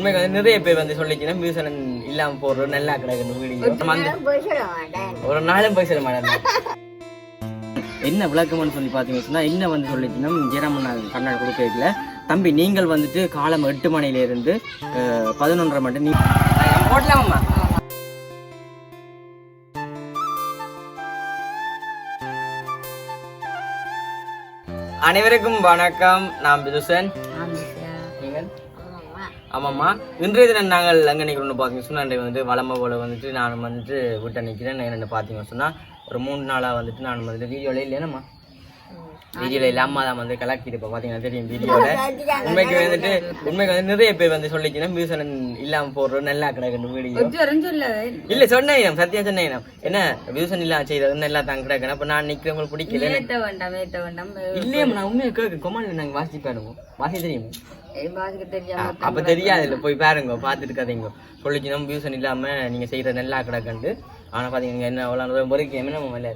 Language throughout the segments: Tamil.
உண்மைக்கு வந்து நிறைய பேர் வந்து சொல்லிச்சுன்னா மியூசன் இல்லாம போடுற நல்லா கிடக்குன்னு வீடியோ. ஒரு நாளும் போய் சொல்ல மாட்டேன். என்ன விளக்கம்னு சொல்லி பார்த்தீங்கன்னு சொன்னா என்ன வந்து சொல்லிச்சுன்னா ஜெயராமன் கண்ணாடி கொடுக்கல தம்பி நீங்கள் வந்துட்டு காலம் எட்டு மணில இருந்து அஹ், பதினொன்றரை மட்டும் நீ போட்டலாமா அனைவருக்கும் வணக்கம். நான் பிதுசன். ஆமாம்மா. இன்றைய தினம் நாங்கள் அங்கே நிற்கிறோம்னு பார்த்தீங்க சொன்னால் அன்றைக்கு வந்து வளம்ப போல வந்துட்டு நான் வந்துட்டு விட்ட நிற்கிறேன் என்னென்னு பார்த்தீங்கன்னு சொன்னால் ஒரு மூணு நாளாக வந்துட்டு நான் வந்துட்டு வீடியோவில் இல்லையானம்மா வீடியோவில் இல்லை அம்மா தான் வந்து கலக்கிட்டு இப்போ பார்த்தீங்கன்னா தெரியும் வீடியோவில் உண்மைக்கு வந்துட்டு உண்மைக்கு வந்து நிறைய பேர் வந்து சொல்லிச்சுன்னா மியூசன் இல்லாமல் போடுற நல்லா கிடக்குன்னு வீடியோ. இல்ல. சொன்னேன் சத்தியம் சொன்னேன். என்ன வியூசன் இல்லாம செய்யறது நல்லா தான் கிடக்கணும் அப்ப நான் நிக்கிறவங்களுக்கு பிடிக்கல. ஏத்த வேண்டாம் இல்லையா நான் உண்மையை கேட்க கொமாண்ட்ல நாங்க வாசி பாருங்க. வாசி தெரியுமா? அப்ப தெரியாது. இல்ல போய் பாருங்க பாத்துட்டு கதைங்க சொல்லிச்சு நம்ம வியூசன் இல்லாம நீங்க செய்யற நல்லா கிடக்கண்டு ஆனா பாத்தீங்க என்ன அவ்வளோ பொறுக்கி என்ன கேட்டு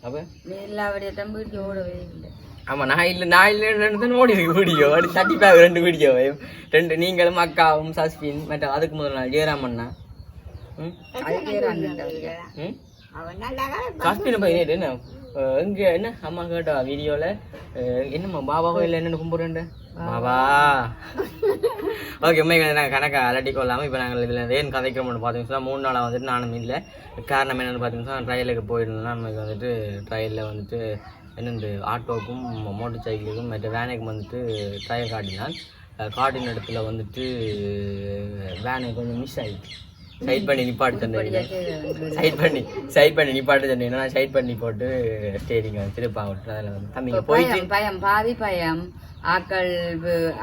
அப்ப? நீ எல்லாவடைய தம்பிக்கு ஓடவே இல்லை ஆமா நான் இல்ல நான் இல்ல ஓடி இருக்கு வீடியோ அப்படி தட்டி பாக்க ரெண்டு வீடியோ ரெண்டு நீங்களும் அக்காவும் சஸ்பின் மற்ற அதுக்கு முதல் நாள் ஜெயராமண்ணா. ம்? அதுக்கே ராண்டுட்டாங்க ம் அவன் நல்லா காஸ்டியூம் பையன் என்ன? அஹ் இங்க என்ன? அம்மா கேட்டா வீடியோல என்னம்மா பாபா கோயில் என்னன்னு கும்பிடுறேன் பாபா. ஓகே உண்மைகளை நாங்கள் கணக்கை அலட்டி கொள்ளாமல் இப்போ நாங்கள் இதில் ஏன் கதைக்கிறோம்னு பார்த்தீங்கன்னா மூணு நாளாக வந்துட்டு நானும் இல்லை. காரணம் என்னென்னு பார்த்தீங்கன்னா ட்ரையலுக்கு போயிருந்தேன்னா நமக்கு வந்துட்டு ட்ரையலில் வந்துட்டு என்னென்று ஆட்டோவுக்கும் மோட்டர் சைக்கிளுக்கும் மற்ற வேனுக்கும் வந்துட்டு ட்ரையல் காட்டினான். காட்டின இடத்துல வந்துட்டு வேனு கொஞ்சம் மிஸ் ஆகிடுச்சு சைட் பண்ணி நிப்பாட்டு தந்தேன் சைட் பண்ணி சைட் பண்ணி நிப்பாட்டு நான் சைட் பண்ணி போட்டு ஸ்டேரிங் திருப்பா விட்டு அதில் வந்து தம்பிங்க போயிட்டு பயம் பாதி பயம். ஆக்கள்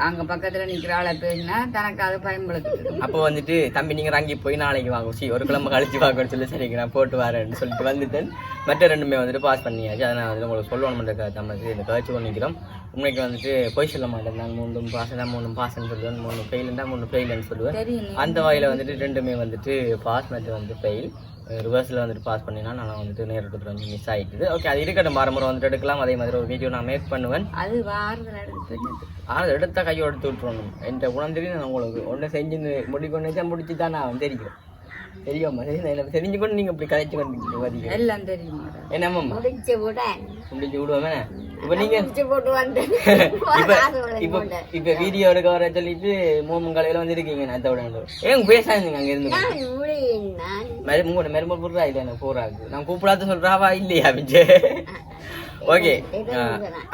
அங்க பக்கத்துல நிக்கிற ஆளை பேசினா தனக்கு அது பயம் பழுத்துட்டு அப்போ வந்துட்டு தம்பி நீங்க ரங்கி போய் நாளைக்கு வாங்க. சி ஒரு கிழமை கழிச்சு வாங்கன்னு சொல்லி. சரிங்க நான் போட்டு வரேன்னு சொல்லிட்டு வந்துட்டேன். மற்ற ரெண்டுமே வந்துட்டு பாஸ் பண்ணியாச்சு. அதை நான் வந்துட்டு உங்களுக்கு சொல்லணும்ன்ற தமிழ் இந்த கழிச்சு பண்ணிக்கிறோம் உண்மைக்கு வந்துட்டு போய் சொல்ல மாட்டேன். நான் மூணும் பாஸ் தான் மூணும் பாஸ்ன்னு சொல்லுவேன். மூணு ஃபெயில் இருந்தால் மூணு ஃபெயில்னு சொல்லுவேன். அந்த வகையில் வந்துட்டு ரெண்டுமே வந்துட்டு பாஸ் மற்ற வந்து ஃபெயில் ரிவர்ஸில் வந்துட்டு பாஸ் பண்ணினா நான் வந்துட்டு நேரத்துக்கு வந்து மிஸ் ஆகிட்டுது ஓகே அது இருக்கட்டும். முறை வந்துட்டு எடுக்கலாம். அதே மாதிரி ஒரு வீடியோ நான் மேக் பண்ணுவேன். அது வாரத்தில் எடுத்து ஆனால் எடுத்த விட்டுறணும். என்ற குணம் தெரியும் நான் உங்களுக்கு ஒன்றை செஞ்சு முடிக்கொண்டு வச்சா முடிச்சு தான் நான் தெரியும் தெரியுமா தெரிஞ்சு கொண்டு நீங்கள் இப்படி கதைச்சு கொண்டு வரீங்க எல்லாம் தெரியுமா? என்னம்மா முடிச்சு விட. முடிச்சு விடுவோமே? இப்போ போட்டு வந்து இப்போ வீடியோ எடுக்க வர சொல்லிட்டு மூணு காலையில் வந்து இருக்கீங்க நான் விட ஏன் பேசாதீங்க அங்கே இருந்து உங்களோட மெருமல் போடுறா இல்லை எனக்கு போறாது நான் கூப்பிடாத சொல்றாவா இல்லையா பிஞ்சு ஓகே.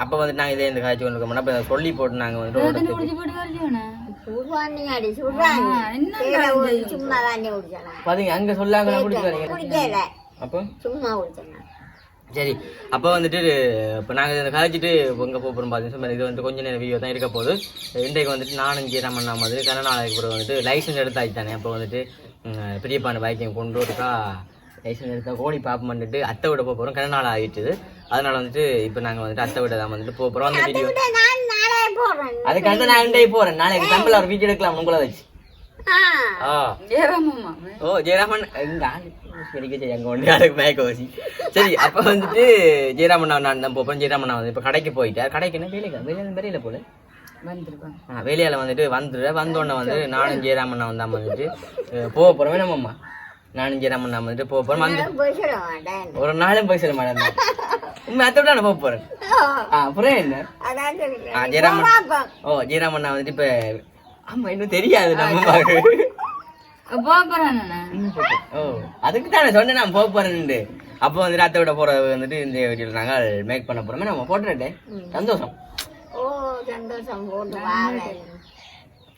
அப்போ வந்து நாங்கள் இதே இந்த காய்ச்சி கொண்டு இருக்கோம். அப்போ சொல்லி போட்டு வந்து பாத்தீங்க அங்கே சொல்லாங்க குடிக்கிறாங்க குடிக்கல அப்போ சும்மா குடிச்சானா சரி அப்போ வந்துட்டு இப்போ நாங்கள் இதை கழிச்சிட்டு எங்கே போகிறோம் பார்த்தீங்கன்னா இது வந்து கொஞ்ச நேரம் வீடியோ தான் இருக்க போகுது இன்றைக்கு வந்துட்டு நானும் ஜீராமண்ணா மாதிரி கன நாளைக்கு பிறகு வந்துட்டு லைசன்ஸ் எடுத்தாச்சு தானே அப்போ வந்துட்டு ம், பெரியப்பான பைக்கையும் கொண்டு வரக்கா லைசன்ஸ் எடுத்தா கோழி பாப்பம் பண்ணிட்டு அத்தை விட போக போகிறோம் கன நாள் ஆகிட்டுது அதனால வந்துட்டு இப்போ நாங்கள் வந்துட்டு அத்தை விட தான் வந்துட்டு போக போகிறோம் அந்த வீடியோ போடுறேன் அதுக்காக நான் இன்றைக்கு போகிறேன் நாளைக்கு தமிழில் ஒரு வீடியோ எடுக்கலாம் உங்களை வச்சு. ஓ ஜெயராமன் எங்க ஆளு. சரிக்க சரி அப்போ வந்துட்டு ஜெயராமன் நான் தான் போப்பேன் ஜெயராமன் வந்து இப்போ கடைக்கு போயிட்டார் கடைக்கு என்ன வேலைக்கு வேலையில வேலையில போல. வேலையால வந்துட்டு வந்துடு வந்தோடனே வந்து நானும் ஜெயராமன் வந்தான் வந்துட்டு போக போகிறோம் வேணாமம்மா நானும் ஜெயராமன் நான் வந்துட்டு போக போகிறோம் ஒரு நாளும் போய் சொல்ல மாட்டேன். உண்மை அத்தோட நான் போக போகிறேன் ஆ. அப்புறம் என்ன? ஆ ஜெயராமன். ஓ ஜெயராமன் நான் வந்துட்டு இப்போ ஆமா இன்னும் தெரியாது நம்ம ஓ அதுக்கு தானே சொன்னேன் நான் போக போறேன்னு அப்போ வந்து ராத்த விட போறது வந்துட்டு இந்த வீடியோல நாங்கள் மேக் பண்ண போறோமே நம்ம போட்டுட்டே சந்தோஷம். ஓ சந்தோஷம். போட்டு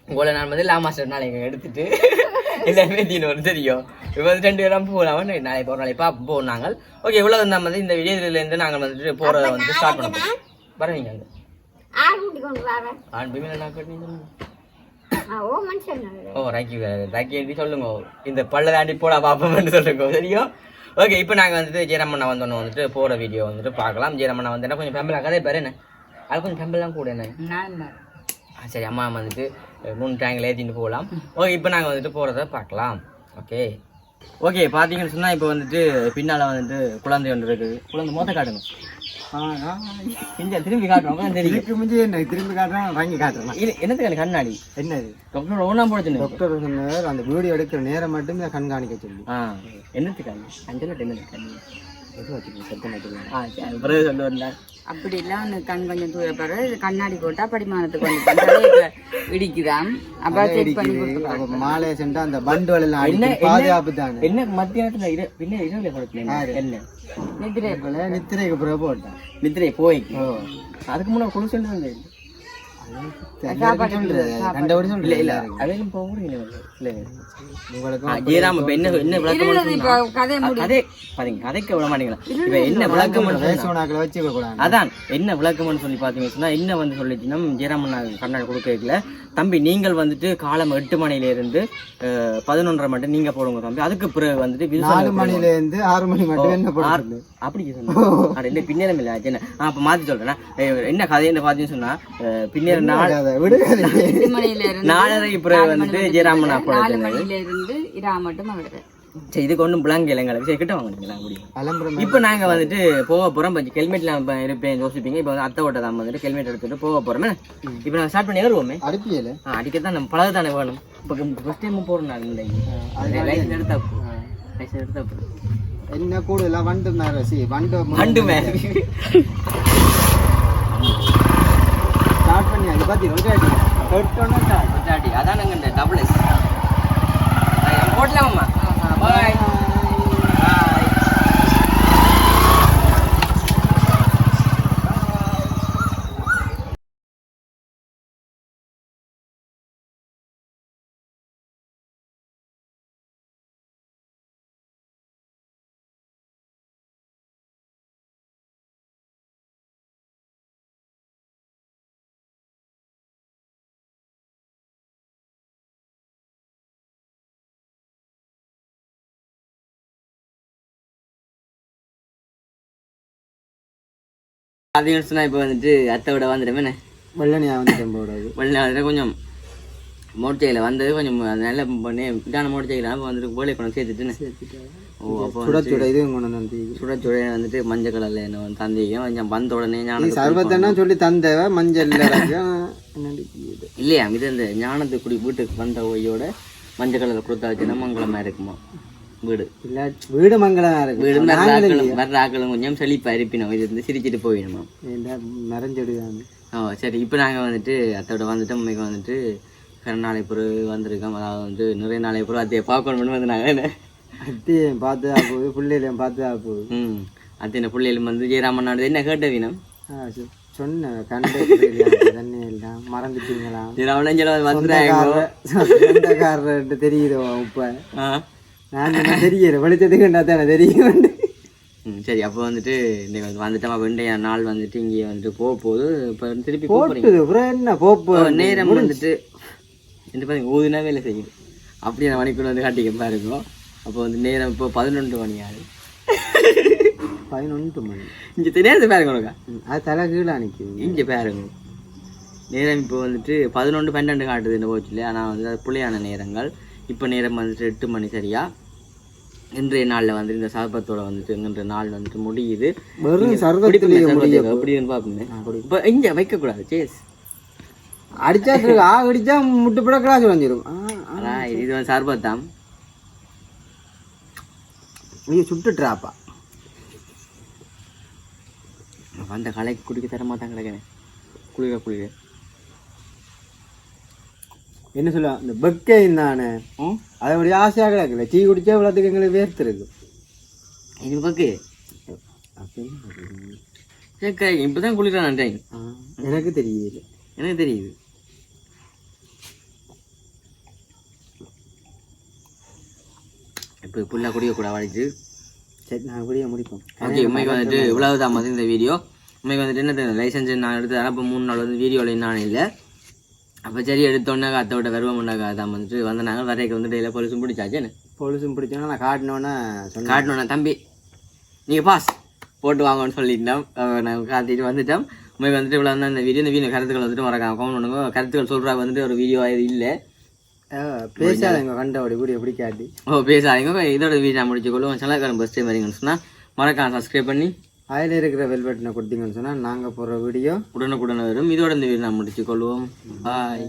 உங்களை நான் வந்து லா மாஸ்டர் நாளைக்கு எடுத்துட்டு. எல்லாமே தீன ஒரு தெரியும். இப்போ வந்து ரெண்டு பேரும் போகலாம் நாளைக்கு ஒரு நாளைக்கு பார்ப்போம். போவோம் நாங்கள். ஓகே இவ்வளவு நம்ம வந்து இந்த வீடியோல இருந்து நாங்கள் வந்துட்டு போறதை வந்து ஸ்டார்ட் பண்ண போறோம். வரவீங்க அங்க ஆள் கூட்டி கொண்டு வரேன் ஆண் கட்டி ஆ, ஓ ராக்கி ராக்கி எழுதி சொல்லுங்க. இந்த பல்ல தாண்டி போடா பாப்போம்னு சொல்லுங்க. சரியும் ஓகே இப்போ நாங்கள் வந்துட்டு ஜெயரமண்ணா வந்தோன்னு வந்துட்டு போகிற வீடியோ வந்துட்டு பார்க்கலாம். ஜெயரமண்ணா வந்தேன்னா கொஞ்சம் பெம்பலா கதை பேர் என்ன. அது கொஞ்சம் பெம்பலாம் கூட என்ன? சரி அம்மா வந்துட்டு மூணு டேங்கில் ஏற்றிட்டு போகலாம். ஓகே இப்போ நாங்கள் வந்துட்டு போகிறத பார்க்கலாம். ஓகே ஓகே பார்த்தீங்கன்னு சொன்னால் இப்போ வந்துட்டு பின்னால் வந்துட்டு குழந்தை ஒன்று இருக்குது. குழந்தை மொத்த காட்டுங்க. இங்க திரும்பி காட்டுறோம். தெரியும் முந்தி என்ன திரும்பி காட்டுறேன் வாங்கி காட்டுறேன் இது என்னத்துக்கு கண்ணாடி? என்னது? டாக்டர் ஒன்றா போடுச்சு டாக்டர் சொன்னவர் அந்த வீடியோ எடுக்கிற நேரம் மட்டும் கண்காணிக்க சொல்லி. ஆ என்னத்துக்கு அஞ்சல் என்னத்துக்கு எது பிறகு வந்தேன் கண் கொஞ்சம் இது கண்ணாடி போட்டா படிமானத்துக்கு வந்து தலையை இடிக்குதாம். அப்ப செக் பண்ணி கொடுத்துருவாங்க அப்ப மாலையை சென்று அந்த பண்டு எல்லாம் அடிக்கும். பாதுகாப்பு தானே. என்ன மத்தியானத்துல இரு பின்ன இரவுல கொடுக்கல என்ன? நிதிரை இப்ப நித்திரைக்கு பிறகு போட்டேன். நித்திரை போய்க்கு அதுக்கு முன்னாடி குழு சொல்லி என்ன விளக்கம் என்ன சொல்லி வந்து சொல்லிச்சுன்னா ஜெயராமன் கண்ணாடி கொடுக்கல தம்பி நீங்கள் வந்துட்டு காலம் எட்டு மணில இருந்து பதினொன்றரை மட்டும் நீங்க போடுங்க தம்பி. அதுக்கு பிறகு வந்துட்டு நாலு மணில இருந்து ஆறு மணி மட்டும் என்ன போடுறது அப்படி சொன்னா. இல்ல என்ன? மாத்தி சொல்றேன் என்ன கதை என்ன பாத்தீங்கன்னு சொன்னா அஹ், நாலரைக்கு பிறகு வந்துட்டு ஜெயராமன் நாலு போடுறது. மணியில இருந்து இரா மட்டும் வருது சரி இதுக்கு ஒன்றும் பிளாங்க இல்லைங்களுக்கு சரி கிட்ட வாங்கிக்கலாம் முடியும் அலம்பரம் இப்போ நாங்க வந்துட்டு போக போறோம். கொஞ்சம் ஹெல்மெட்ல இருப்பேன் யோசிப்பீங்க. இப்போ வந்து அத்தை ஓட்ட தான் வந்துட்டு ஹெல்மெட் எடுத்துட்டு போக போறோமே. இப்போ நாங்க ஸ்டார்ட் பண்ணி ஏறுவோமே அடுப்பியல. ஆ அடிக்கத்தான் நம்ம பழகு தானே வேணும். இப்போ ஃபர்ஸ்ட் டைம் போகிறோம் நாங்கள் இந்த லைசன்ஸ் எடுத்தா லைசன்ஸ் எடுத்தா. என்ன கூடுதலா வண்டு வண்டு வண்டு மேல. ஸ்டார்ட் பண்ணி அது பத்தி ரொம்ப தொட்டோன்னு start. கொண்டாடி அதான் நாங்கள் இந்த டபுள் எஸ் போட்டலாமா பாய் சொன்னா இப்போ வந்துட்டு அத்தை விட வந்துடுமே வெள்ளனியா வந்துட்டேன் போடாது வெளிநாடு கொஞ்சம் மோட்டையில் வந்தது கொஞ்சம் அது நல்ல பண்ணி இதான மோட்டையில் அப்போ வந்துட்டு போலே கொண்டு சேர்த்துட்டுன்னு ஓ அப்போ சுட சுட இது கொண்டு வந்து சுட சுட வந்துட்டு மஞ்சள் கலரில் என்ன தந்திக்கும் கொஞ்சம் வந்த உடனே ஞானத்துக்கு சர்வத்தன்னா சொல்லி தந்தவ மஞ்சள்? இல்லையா? இது இந்த ஞானத்துக்கு குடி வீட்டுக்கு வந்த ஒய்யோட மஞ்சள் கலரில் கொடுத்தாச்சுன்னா மங்களமாக இருக்குமா? வீடு. இல்ல வீடு மங்களமா இருக்கு வீடு வர்ற ஆக்களும் கொஞ்சம் செழிப்பா இருப்பினோம். இது வந்து சிரிச்சிட்டு போயிடுமா? ஏண்டா மறைஞ்சிடுவாங்க ஓ சரி இப்போ நாங்கள் வந்துட்டு அத்தோட வந்துட்டு உண்மைக்கு வந்துட்டு நாளை பிறகு வந்திருக்கோம். அதாவது வந்து நிறைய நாளை பிறகு அத்தையை பார்க்கணும்னு வந்து நாங்கள் அத்தையும் பார்த்து போகுது பிள்ளைகளையும் பார்த்து போகுது. ம். அத்தனை பிள்ளைகளும் வந்து ஜெயராமன் நாடு என்ன கேட்ட வீணம்? ஆ, சொ- சொன்னேன் கண்டு தண்ணி எல்லாம் மறந்துட்டீங்களா? ஜெயராமன் சொல்ல வந்துடுறாங்க சொந்தக்காரர்கிட்ட தெரியுது இப்ப நான் தெரியல வெளிச்சத்துக்கு தானே தெரியும். ம் சரி அப்போ வந்துட்டு இன்னைக்கு வந்து வந்துட்டோம் அப்போ இன்றைய நாள் வந்துட்டு இங்கே வந்துட்டு போக போகுது இப்போ திருப்பி போக போட்டுது அப்புறம் என்ன? போப்பு நேரம் வந்துட்டு இந்த பாருங்க ஊதுனா வேலை செய்யுது. அப்படியே நான் மணிக்குள்ள வந்து காட்டிக்க பாருங்க அப்போ வந்து நேரம் இப்போ பதினொன்று மணி ஆகுது. பதினொன்று மணி. இங்கே தெரியாது பாருங்க உனக்கா. அது தலை கீழே நிற்குது இங்கே பாருங்க. நேரம் இப்போ வந்துட்டு பதினொன்று பன்னெண்டு காட்டுதுன்னு போச்சு இல்லையா ஆனால் வந்து அது புள்ளையான நேரங்கள். இப்போ நேரம் வந்துட்டு எட்டு மணி சரியா? இன்றைய நாளில் வந்துட்டு இந்த சர்பத்தோட வந்துட்டு இன்றைய நாள் வந்துட்டு முடியுது. அப்படின்னு பார்ப்போமே இப்போ இங்கே வைக்கக்கூடாது. சேஸ் அடிச்சா. ஆ அடிச்சா முட்டு பிட கிளாஸ் அதான் இது வந்து சர்பத்தாம் நீ சுட்டுட்றாப்பா அந்த கலைக்கு குடிக்க தர மாட்டாங்க கிடக்கிறேன் குளிர குளிர. என்ன சொல்ல இந்த பெக்கையும் தானே அதை ஒரு ஆசையாக கிடக்குல டீ குடிச்சா இவ்வளோத்துக்கு எங்களுக்கு வேர்த்திருக்கு இது பக்கு? இப்போ தான் குளிரான டைம். எனக்கு தெரியல எனக்கு தெரியுது. இப்போ புல்லா குடிக்க கூட வலிச்சு சரி நான் அப்படியே முடிப்போம். ஓகே உண்மைக்கு வந்துட்டு இவ்வளவு தான் இந்த வீடியோ. உண்மைக்கு வந்துட்டு என்ன லைசன்ஸ் நான் எடுத்து அப்போ மூணு நாள் வந்து வீடியோவில் நான் இல்லை. அப்போ சரி எடுத்தோன்னே அத்தோட வருவமுன்னாக்கா தான் வந்துட்டு வந்து நாங்கள் வரைக்கும் வந்துட்டு இல்லை போலீஸும் பிடிச்சாச்சு என்ன? பொலிசும் பிடிச்சோன்னா நான் காட்டினோன்னே காட்டணும் தம்பி நீங்கள் பாஸ் போட்டு வாங்கன்னு சொல்லிட்டோம். நாங்கள் காத்திட்டு வந்துட்டோம். உண்மைக்கு வந்துட்டு இவ்வளோ தான் இந்த வீடியோ இந்த வீடியோ கருத்துக்கள் வந்துட்டு மறக்காம கமெண்ட் பண்ணுங்க கருத்துக்கள் சொல்கிறாங்க வந்துட்டு ஒரு வீடியோ இல்லை. பேசாதங்க கண்டபடி வீடியோ பிடிக்காது ஓ பேசாதீங்க. இதோட வீடியோ முடிச்சுக்கொள்ளும் சலக்காரன் பஸ் டைம் வரீங்கன்னு சொன்னால் மறக்காம சப்ஸ்கிரைப் பண்ணி அதில் இருக்கிற வெல்வெட்டினை கொடுத்தீங்கன்னு சொன்னால் நாங்கள் போகிற வீடியோ உடனுக்குடன் வரும். இதோட இந்த வீடியோ நான் முடிச்சுக்கொள்வோம். பாய்